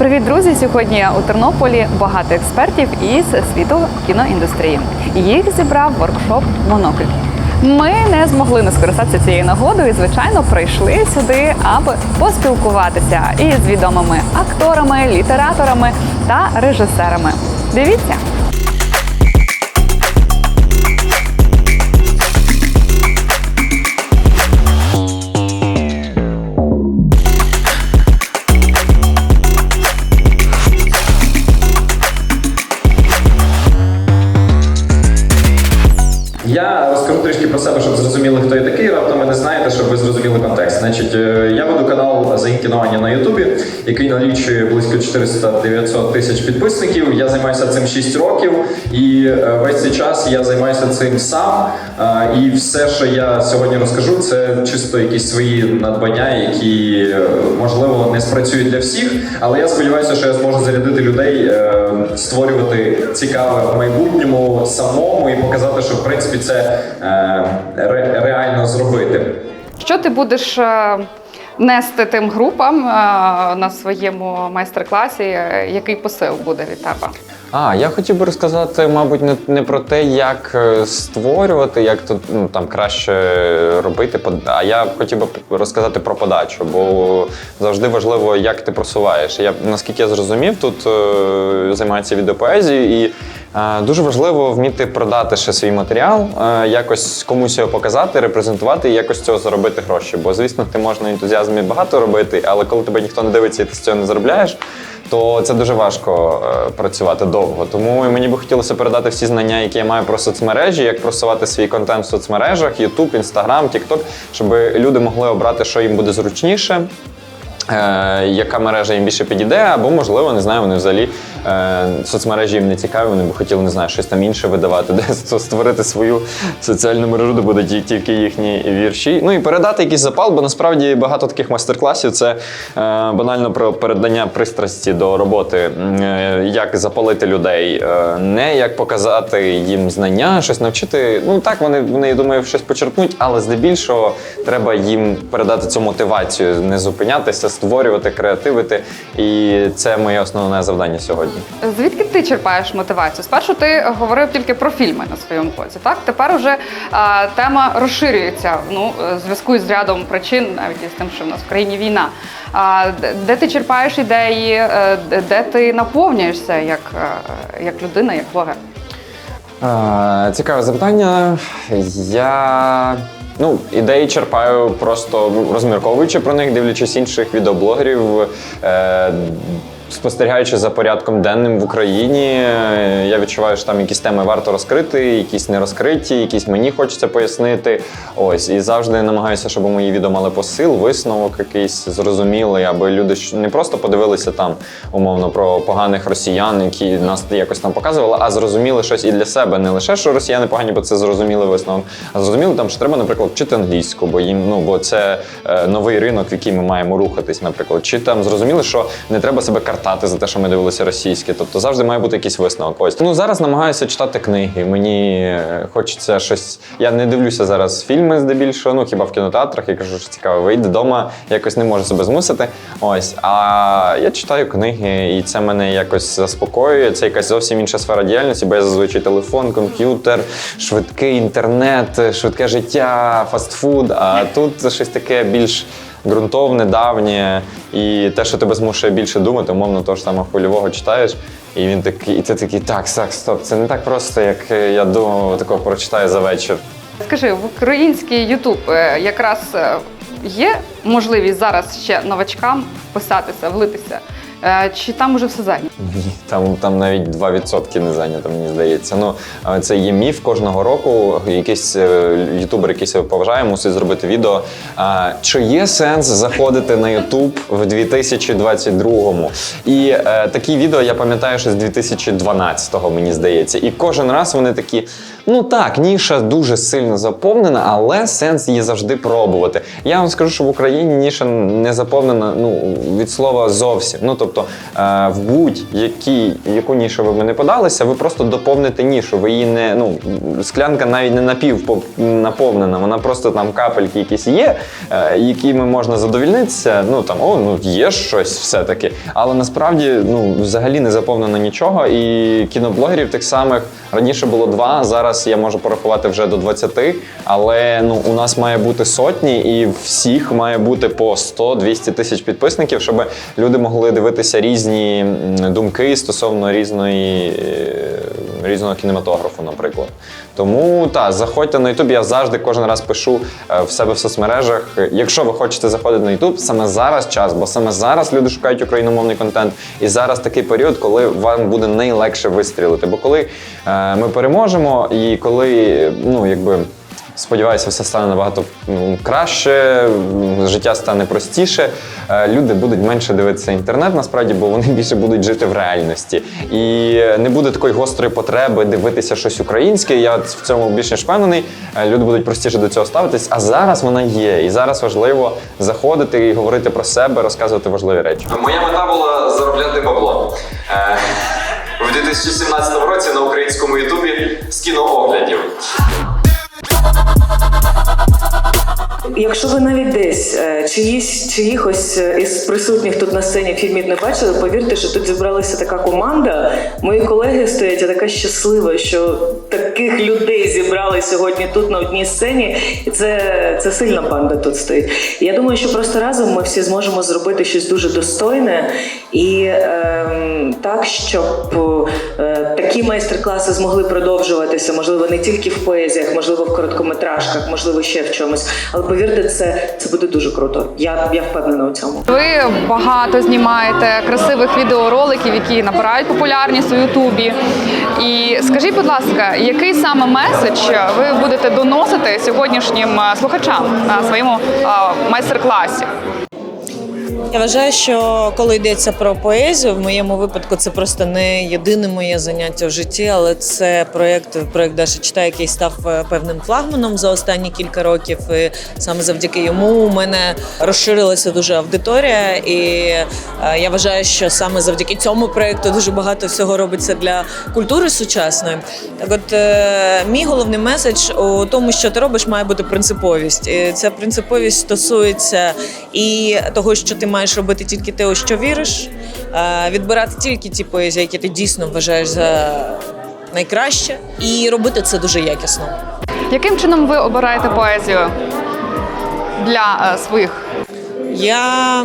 Привіт, друзі! Сьогодні у Тернополі багато експертів із світу кіноіндустрії. Їх зібрав воркшоп Монокль. Ми не змогли не скористатися цією нагодою і, звичайно, прийшли сюди, аби поспілкуватися із відомими акторами, літераторами та режисерами. Дивіться! Я розкажу трішки про себе, щоб зрозуміли, хто я такий. Раптом ви не знаєте, щоб ви зрозуміли контекст. Значить, е, я веду канал за інкінування на Ютубі, який налічує близько 400-900 тисяч підписників. Я займаюся цим 6 років, і е, весь цей час я займаюся цим сам. Е, І все, що я сьогодні розкажу, це чисто якісь свої надбання, які можливо не спрацюють для всіх. Але я сподіваюся, що я зможу зарядити людей, створювати цікаве в майбутньому самому і показати, що в принципі це реально зробити. Що ти будеш е, нести тим групам е, на своєму майстер-класі? Е, Який посил буде від тебе? А, я хотів би розказати, мабуть, не, не про те, як створювати, як тут ну, там краще робити, а я хотів би розказати про подачу, бо завжди важливо, як ти просуваєш. Я наскільки я зрозумів, тут е, займається відеопоезією і. Е, Дуже важливо вміти продати ще свій матеріал, е, якось комусь його показати, репрезентувати і якось цього заробити гроші. Бо, звісно, ти можеш на ентузіазмі багато робити, але коли тебе ніхто не дивиться і ти з цього не заробляєш, то це дуже важко е, працювати довго. Тому мені би хотілося передати всі знання, які я маю про соцмережі, як просувати свій контент в соцмережах, YouTube, Instagram, TikTok, щоб люди могли обрати, що їм буде зручніше. Яка мережа їм більше підійде, або, можливо, не знаю, вони взагалі соцмережі їм не цікаві, вони б хотіли, не знаю, щось там інше видавати, де створити свою соціальну мережу, де будуть тільки їхні вірші. Ну і передати якийсь запал, бо насправді багато таких майстер-класів це е, банально про передання пристрасті до роботи, е, як запалити людей, е, не як показати їм знання, щось навчити. Ну так, вони, вони я думаю, щось почерпнуть, але здебільшого треба їм передати цю мотивацію, не зупинятися, створювати, креативити. І це моє основне завдання сьогодні. Звідки ти черпаєш мотивацію? Спершу ти говорив тільки про фільми на своєму блозі. Так тепер уже а, тема розширюється. Ну, е, зв'язку з рядом причин, навіть із тим, що в нас в країні війна. А, де- ти черпаєш ідеї, е, де- ти наповнюєшся як, е, як людина, як блогер? Цікаве запитання. Я ну, ідеї черпаю просто розмірковуючи про них, дивлячись інших відеоблогерів. Е, Спостерігаючи за порядком денним в Україні, я відчуваю, що там якісь теми варто розкрити, якісь не розкриті, якісь мені хочеться пояснити. Ось і завжди намагаюся, щоб мої відео мали посил, висновок якийсь зрозумілий, аби люди не просто подивилися там умовно про поганих росіян, які нас якось там показували, а зрозуміли щось і для себе. Не лише що росіяни погані, бо це зрозуміли висновок, а зрозуміли там, що треба, наприклад, вчити англійську, бо їм ну бо це е, новий ринок, в який ми маємо рухатись, наприклад. Чи там зрозуміли, що не треба себе картати за те, що ми дивилися російське. Тобто завжди має бути якийсь висновок. Ось ну зараз намагаюся читати книги. Мені е, хочеться щось. Я не дивлюся зараз фільми здебільшого, ну хіба в кінотеатрах. Я кажу, що цікаво, вийти вдома, якось не можу себе змусити. Ось, а я читаю книги, і це мене якось заспокоює. Це якась зовсім інша сфера діяльності, бо я зазвичай телефон, комп'ютер, швидкий інтернет, швидке життя, фастфуд. А тут щось таке більш ґрунтовне, давнє, і те, що тебе змушує більше думати, умовно того ж самого хвильового читаєш. І він такий, і ти такий, так, так, стоп, це не так просто, як е, я думав, такого прочитаю за вечір. Скажи, в український Ютуб е, якраз е, є можливість зараз ще новачкам вписатися, влитися? Е, Чи там уже все зайнято? Ні, Там, там навіть 2% не зайнято, мені здається. Ну, це є міф кожного року. Якийсь е, ютубер, який себе поважає, мусить зробити відео. Чи є сенс заходити на Ютуб в 2022-му? І е, такі відео я пам'ятаю, що з 2012-го, мені здається. І кожен раз вони такі. Ну так, ніша дуже сильно заповнена, але сенс її завжди пробувати. Я вам скажу, що в Україні ніша не заповнена ну, від слова зовсім. Ну тобто е, в будь-якій яку нішу ви б не подалися, ви просто доповните нішу. Ви її не ну склянка навіть не напів наповнена, вона просто там капельки якісь є, е, якими можна задовільнитися. Ну там о, ну є щось все-таки. Але насправді ну взагалі не заповнено нічого. І кіноблогерів тих самих раніше було два. Зараз я можу порахувати вже до 20, але ну у нас має бути сотні, і всіх має бути по 100-200 тисяч підписників, щоб люди могли дивитися різні думки стосовно різної. Різного кінематографу, наприклад. Тому так, заходьте на YouTube, я завжди кожен раз пишу е, в себе в соцмережах. Якщо ви хочете заходити на YouTube, саме зараз час, бо саме зараз люди шукають україномовний контент, і зараз такий період, коли вам буде найлегше вистрілити. Бо коли е, ми переможемо, і коли ну якби. Сподіваюся, все стане набагато ну, краще, життя стане простіше. е, Люди будуть менше дивитися інтернет, насправді, бо вони більше будуть жити в реальності. І не буде такої гострої потреби дивитися щось українське. Я в цьому більш ніж впевнений. Е, Люди будуть простіше до цього ставитись. А зараз вона є. І зараз важливо заходити і говорити про себе, розказувати важливі речі. Моя мета була заробляти бабло. Е, В 2017 році на українському Ютубі з кінооглядів. Якщо ви навіть десь е, чиїсь чиїхось е, із присутніх тут на сцені фільмів не бачили, повірте, що тут зібралася така команда. Мої колеги стоять, я така щаслива, що таких людей зібрали сьогодні тут на одній сцені, і це, це сильна банда тут стоїть. Я думаю, що просто разом ми всі зможемо зробити щось дуже достойне і ем, так, щоб е, такі майстер-класи змогли продовжуватися, можливо, не тільки в поезіях, можливо, в короткометражках, можливо, ще в чомусь. Але повірте, це, це буде дуже круто. Я, я впевнена у цьому. Ви багато знімаєте красивих відеороликів, які набирають популярність у Ютубі. І скажіть, будь ласка, який саме меседж ви будете доносити сьогоднішнім е, слухачам на своєму е, майстер-класі? Я вважаю, що коли йдеться про поезію, в моєму випадку це просто не єдине моє заняття в житті, але це проєкт, проєкт Даша читає, який став е, певним флагманом за останні кілька років. І саме завдяки йому у мене розширилася дуже аудиторія, і е, я вважаю, що саме завдяки цьому проєкту дуже багато всього робиться для культури сучасної. Так, от е, мій головний меседж у тому, що ти робиш, має бути принциповість. І ця принциповість стосується і того, що ти маєш робити тільки те, у що віриш, е, відбирати тільки ті поезії, які ти дійсно вважаєш за найкраще, і робити це дуже якісно. Яким чином ви обираєте поезію для е, своїх? Я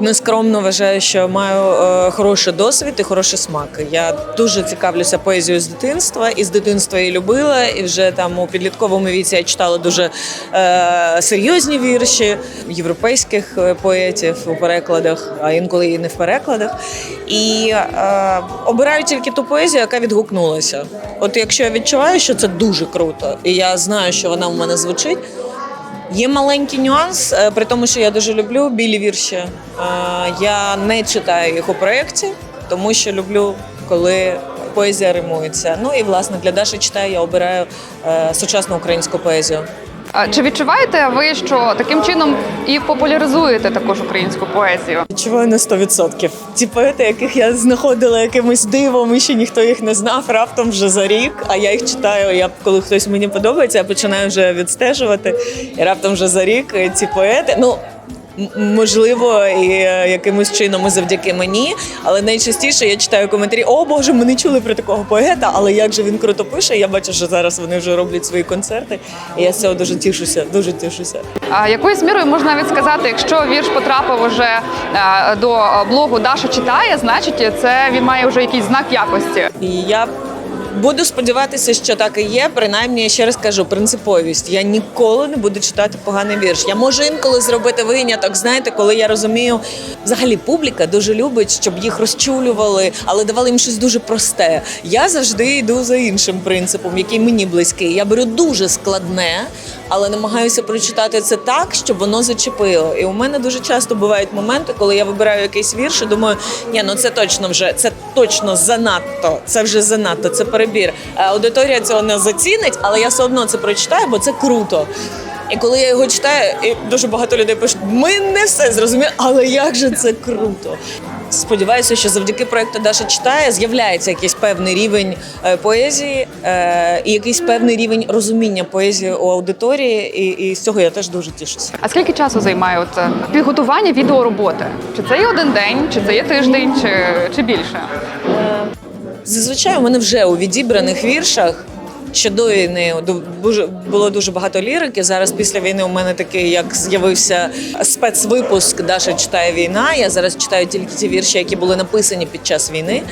нескромно вважаю, що маю е, хороший досвід і хороший смак. Я дуже цікавлюся поезією з дитинства, і з дитинства її любила. І вже там у підлітковому віці я читала дуже е, серйозні вірші європейських е, поетів у перекладах, а інколи і не в перекладах. І е, обираю тільки ту поезію, яка відгукнулася. От якщо я відчуваю, що це дуже круто, і я знаю, що вона в мене звучить. Є маленький нюанс, е, при тому, що я дуже люблю білі вірші. Е, Я не читаю їх у проєкті, тому що люблю, коли поезія римується. Ну і власне для Даші читаю, я обираю е, сучасну українську поезію. Чи відчуваєте ви, що таким чином і популяризуєте також українську поезію? Відчуваю на 100%. Ті поети, яких я знаходила якимось дивом, і ще ніхто їх не знав, раптом вже за рік. А я їх читаю. Я коли хтось мені подобається, я починаю вже відстежувати. І раптом вже за рік е, ці поети. Ну можливо, і е, якимось чином і завдяки мені. Але найчастіше я читаю коментарі: О Боже, ми не чули про такого поета, але як же він круто пише. Я бачу, що зараз вони вже роблять свої концерти. І я з цього дуже тішуся. Дуже тішуся. А якоюсь мірою можна навіть сказати, якщо вірш потрапив уже е, до блогу Даша читає, значить це він має вже якийсь знак якості. І я буду сподіватися, що так і є. Принаймні, я ще раз кажу, принциповість. Я ніколи не буду читати поганий вірш. Я можу інколи зробити виняток. Знаєте, коли я розумію, взагалі публіка дуже любить, щоб їх розчулювали, але давали їм щось дуже просте. Я завжди йду за іншим принципом, який мені близький. Я беру дуже складне, але намагаюся прочитати це так, щоб воно зачепило. І у мене дуже часто бувають моменти, коли я вибираю якийсь вірш і думаю, ні, ну це точно вже це точно занадто. Це вже занадто, це перебір. Е, Аудиторія цього не зацінить, але я все одно це прочитаю, бо це круто. І коли я його читаю, і дуже багато людей пишуть, ми не все зрозуміли, але як же це круто. Сподіваюся, що завдяки проекту Даша читає з'являється якийсь певний рівень е, поезії е, і якийсь певний рівень розуміння поезії у аудиторії, і, і з цього я теж дуже тішуся. А скільки часу займає от е, підготування відеороботи? Чи це є один день, чи це є тиждень, чи, чи більше? Зазвичай у мене вже у відібраних віршах. Ще до війни було дуже багато лірики. Зараз після війни у мене такий, як з'явився спецвипуск Даша читає війна. Я зараз читаю тільки ті вірші, які були написані під час війни.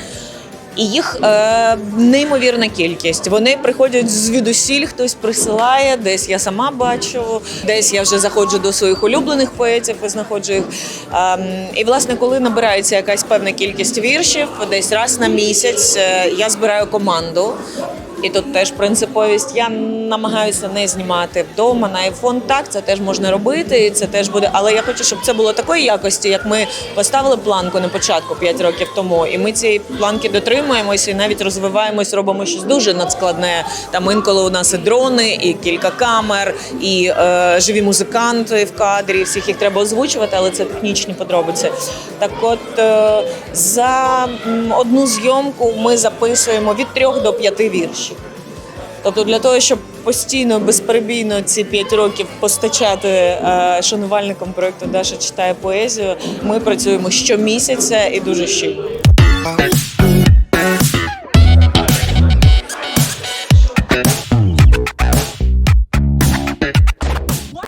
І їх е, неймовірна кількість. Вони приходять звідусіль, хтось присилає, десь я сама бачу, десь я вже заходжу до своїх улюблених поетів і знаходжу їх. Ем, і власне, коли набирається якась певна кількість віршів, десь раз на місяць е, я збираю команду. І тут теж принциповість. Я намагаюся не знімати вдома на iPhone. Так, це теж можна робити, і це теж буде. Але я хочу, щоб це було такої якості, як ми поставили планку на початку 5 років тому. І ми цієї планки дотримуємося і навіть розвиваємось, робимо щось дуже надскладне. Там інколи у нас і дрони, і кілька камер, і е, живі музиканти в кадрі. Всіх їх треба озвучувати, але це технічні подробиці. Так, от е, за одну зйомку ми записуємо від трьох до п'яти віршів. Тобто для того, щоб постійно, безперебійно ці п'ять років постачати е, шанувальникам проекту Даша читає поезію, ми працюємо щомісяця і дуже щільно.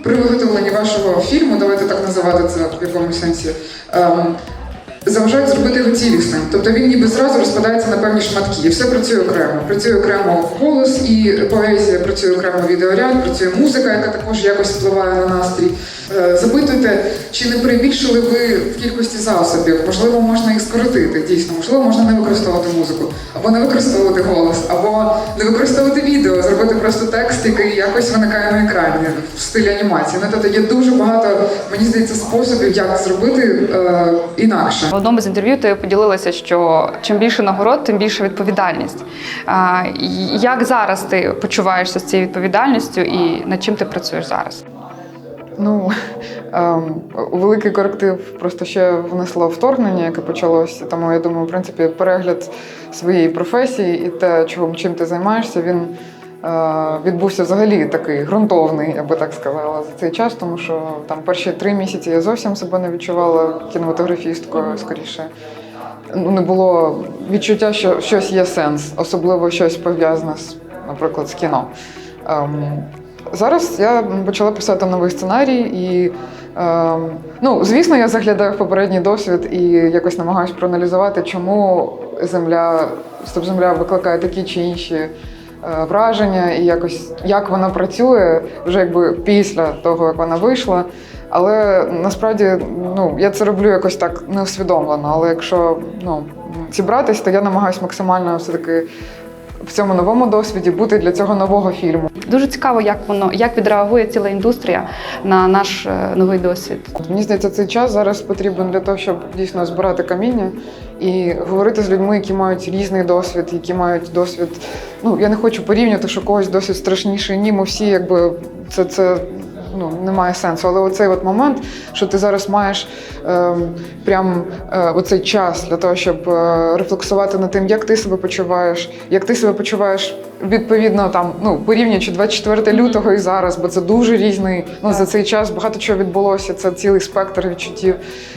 При виготовленні вашого фільму, давайте так називати це в якомусь сенсі, ем, заважають зробити його цілісним. Тобто він ніби зразу розпадається на певні шматки, і все працює окремо. Працює окремо голос і поезія, працює окремо відеоряд, працює музика, яка також якось впливає на настрій. Е, Запитуйте, чи не перебільшили ви в кількості засобів? Можливо, можна їх скоротити, дійсно, можливо, можна не використовувати музику, або не використовувати голос, або не використовувати відео, зробити просто текст, який якось виникає на екрані в стилі анімації. Ну, тобто є дуже багато, мені здається, способів, як зробити е, інакше. В одному з інтерв'ю ти поділилася, що чим більше нагород, тим більше відповідальність. І Як зараз ти почуваєшся з цією відповідальністю і над чим ти працюєш зараз? Ну ем, великий коректив просто ще внесло вторгнення, яке почалося. Тому я думаю, в принципі, перегляд своєї професії і те, чого чим ти займаєшся, він е, відбувся взагалі такий ґрунтовний, я би так сказала, за цей час, тому що там перші три місяці я зовсім себе не відчувала кінематографісткою скоріше. Ну, не було відчуття, що щось є сенс, особливо щось пов'язане з, наприклад, з кіно. Ем, зараз я почала писати новий сценарій, і ем, ну, звісно, я заглядаю в попередній досвід і якось намагаюся проаналізувати, чому земля, стоп земля викликає такі чи інші е, враження, і якось як вона працює вже якби після того, як вона вийшла. Але насправді ну, я це роблю якось так неусвідомлено. Але якщо ну, зібратись, то я намагаюся максимально все-таки в цьому новому досвіді бути для цього нового фільму. Дуже цікаво, як воно як відреагує ціла індустрія на наш е, новий досвід. Мені здається, цей час зараз потрібен для того, щоб дійсно збирати каміння і говорити з людьми, які мають різний досвід, які мають досвід. Ну я не хочу порівнювати, що когось досвід страшніший. Ні, ми всі якби це це. Ну, немає сенсу, але оцей от момент, що ти зараз маєш ем, прям е, оцей час для того, щоб е, рефлексувати над тим, як ти себе почуваєш, як ти себе почуваєш відповідно там, ну порівнюючи 24 лютого і зараз, бо це дуже різний. Ну за цей час багато чого відбулося. Це цілий спектр відчуттів,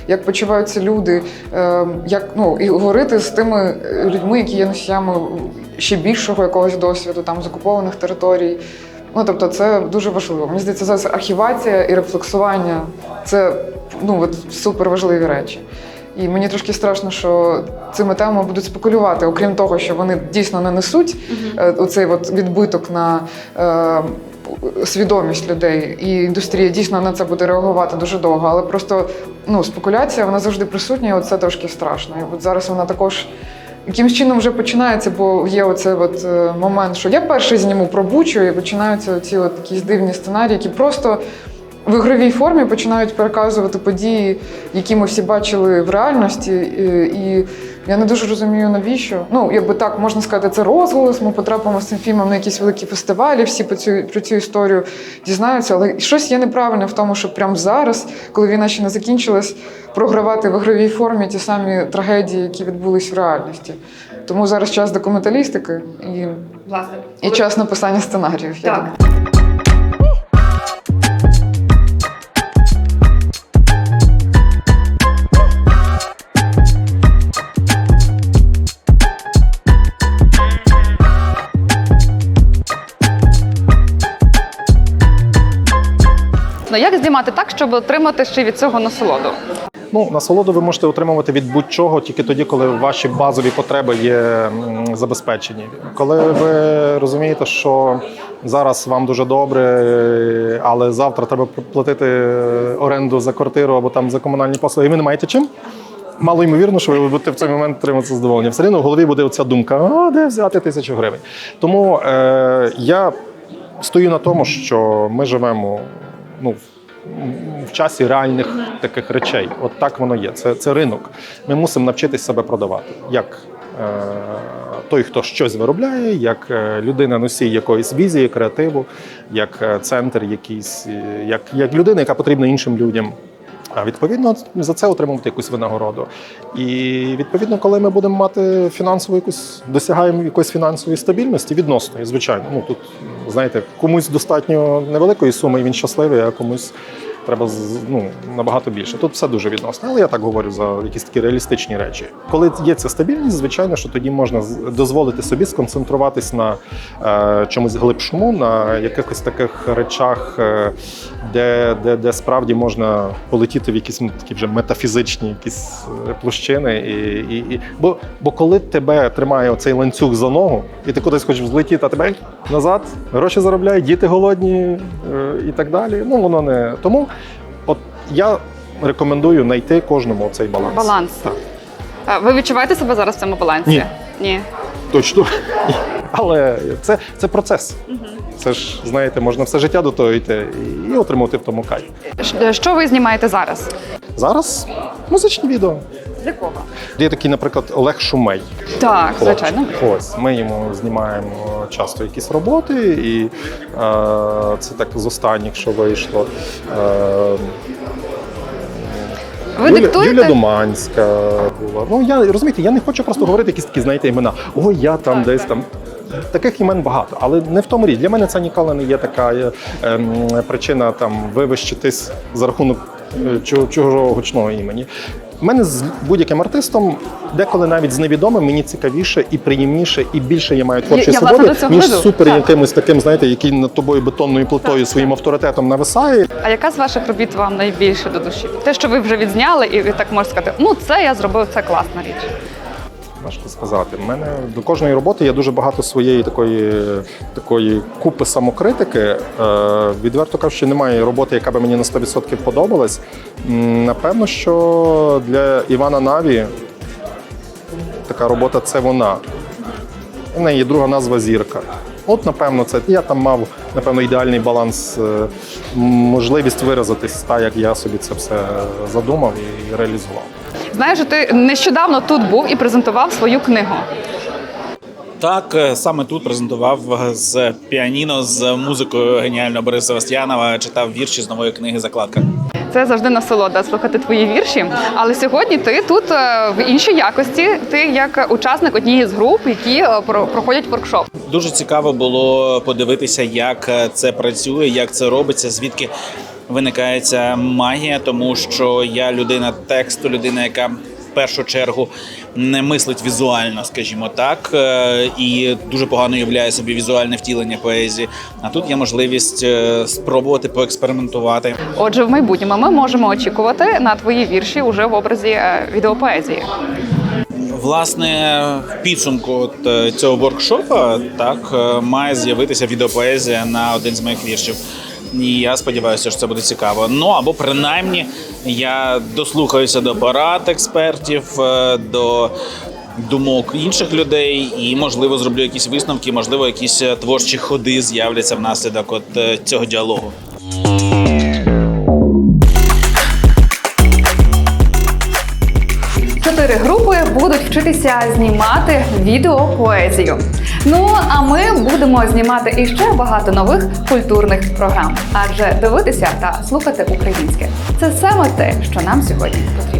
як почуваються люди, ем, як ну і говорити з тими людьми, які є носіями ще більшого якогось досвіду, там з окупованих територій. Ну, тобто, це дуже важливо. Мені здається, зараз архівація і рефлексування це ну, от, супер важливі речі. І мені трошки страшно, що цими темами будуть спекулювати, окрім того, що вони дійсно не несуть е, оцей от відбиток на е, свідомість людей, і індустрія дійсно на це буде реагувати дуже довго. Але просто ну, спекуляція вона завжди присутня, і це трошки страшно. І от зараз вона також якимсь чином вже починається, бо є оцей от е, момент, що я перший зніму про бучу, і починаються ці от якісь дивні сценарії, які просто в ігровій формі починають переказувати події, які ми всі бачили в реальності, і, і Я не дуже розумію, навіщо. Ну, якби так, можна сказати, це розголос. Ми потрапимо з цим фільмом на якісь великі фестивалі, всі про цю, про цю історію дізнаються. Але щось є неправильне в тому, щоб прямо зараз, коли війна ще не закінчилась, програвати в ігровій формі ті самі трагедії, які відбулись в реальності. Тому зараз час документалістики і, Власне, і час написання сценаріїв. я думаю. Ну як знімати так, щоб отримати ще від цього насолоду? Ну, насолоду ви можете отримувати від будь-чого тільки тоді, коли ваші базові потреби є забезпечені. Коли ви розумієте, що зараз вам дуже добре, е, але завтра треба платити оренду за квартиру або там за комунальні послуги, і ви не маєте чим. Мало ймовірно, що ви будете в цей момент отримати задоволення. Все одно в голові буде оця думка: а де взяти тисячу гривень. Тому е, я стою на тому, що ми живемо ну, в часі реальних таких речей. От так воно є. Це, це ринок. Ми мусимо навчитись себе продавати. Як е, той, хто щось виробляє, як е, людина носій якоїсь візії, креативу, як е, центр, якийсь, е, як, як людина, яка потрібна іншим людям. А відповідно за це отримувати якусь винагороду. І відповідно, коли ми будемо мати фінансову якусь досягаємо якоїсь фінансової стабільності, відносної, звичайно. Ну тут знаєте, комусь достатньо невеликої суми, і він щасливий, а комусь треба ну, набагато більше. Тут все дуже відносно. Але я так говорю за якісь такі реалістичні речі. Коли є ця стабільність, звичайно, що тоді можна дозволити собі сконцентруватись на е, чомусь глибшому, на якихось таких речах, е, де, де, де справді можна полетіти в якісь такі вже метафізичні якісь е, площини. І, і, і... Бо, бо коли тебе тримає оцей ланцюг за ногу, і ти кудись хочеш злетіти, а тебе назад, гроші заробляють, діти голодні е, і так далі. Ну воно не тому. Я рекомендую знайти кожному цей баланс. Баланс. Так. А Ви відчуваєте себе зараз в цьому балансі? Ні. Ні. Точно. Але це, це процес. Це ж, знаєте, можна все життя до того йти і, і отримувати в тому кайф. Що ви знімаєте зараз? Зараз музичні відео. Для кого? Є такий, наприклад, Олег Шумей. Так, Хлопчик. звичайно. Ось ми йому знімаємо часто якісь роботи, і е, це так з останніх, що вийшло. Е, Ви Юля, диктуєте? Юля Думанська була. Ну я розумієте, я не хочу просто говорити якісь такі, знаєте, імена. Ой, я там десь там. Таких імен багато, але не в тому річ. Для мене це ніколи не є така е, ем, причина там вивищитись за рахунок е, чого- чужого гучного імені. У мене з будь-яким артистом, деколи навіть з невідомим, мені цікавіше і приємніше, і більше я маю творчої свободи, ніж супер Так. якимось таким, знаєте, який над тобою бетонною плитою своїм авторитетом нависає. А яка з ваших робіт вам найбільше до душі? Те, що ви вже відзняли, і ви так можете сказати, ну це я зробив, це класна річ. Важко сказати. У мене до кожної роботи є дуже багато своєї такої, такої купи самокритики. Е, відверто кажучи, немає роботи, яка би мені на 100% подобалась. Напевно, що для Івана Наві така робота це вона. У неї є друга назва зірка. От, напевно, це я там мав напевно ідеальний баланс, е, можливість виразитись так, як я собі це все задумав і реалізував. Знаєш, що ти нещодавно тут був і презентував свою книгу. Так, е, саме тут презентував е, з піаніно з музикою геніального Бориса Севастьянова, читав вірші з нової книги Закладка. Це завжди насолода слухати твої вірші. Але сьогодні ти тут е, в іншій якості. Ти як учасник однієї з груп, які про- проходять воркшоп. Дуже цікаво було подивитися, як це працює, як це робиться, звідки виникає ця магія, тому що я людина тексту, людина, яка в першу чергу не мислить візуально, скажімо так, е, і дуже погано уявляє собі візуальне втілення поезії. А тут є можливість е, спробувати поекспериментувати. Отже, в майбутньому ми можемо очікувати на твої вірші уже в образі е, відеопоезії. Власне, в підсумку от, цього воркшопа так має з'явитися відеопоезія на один з моїх віршів. І я сподіваюся, що це буде цікаво. Ну або принаймні я дослухаюся до порад експертів, е, до думок інших людей, і можливо зроблю якісь висновки, можливо, якісь е, творчі ходи з'являться внаслідок от е, цього діалогу. Вчитися знімати відеопоезію. Ну а ми будемо знімати іще багато нових культурних програм, адже дивитися та слухати українське це саме те, що нам сьогодні потрібно.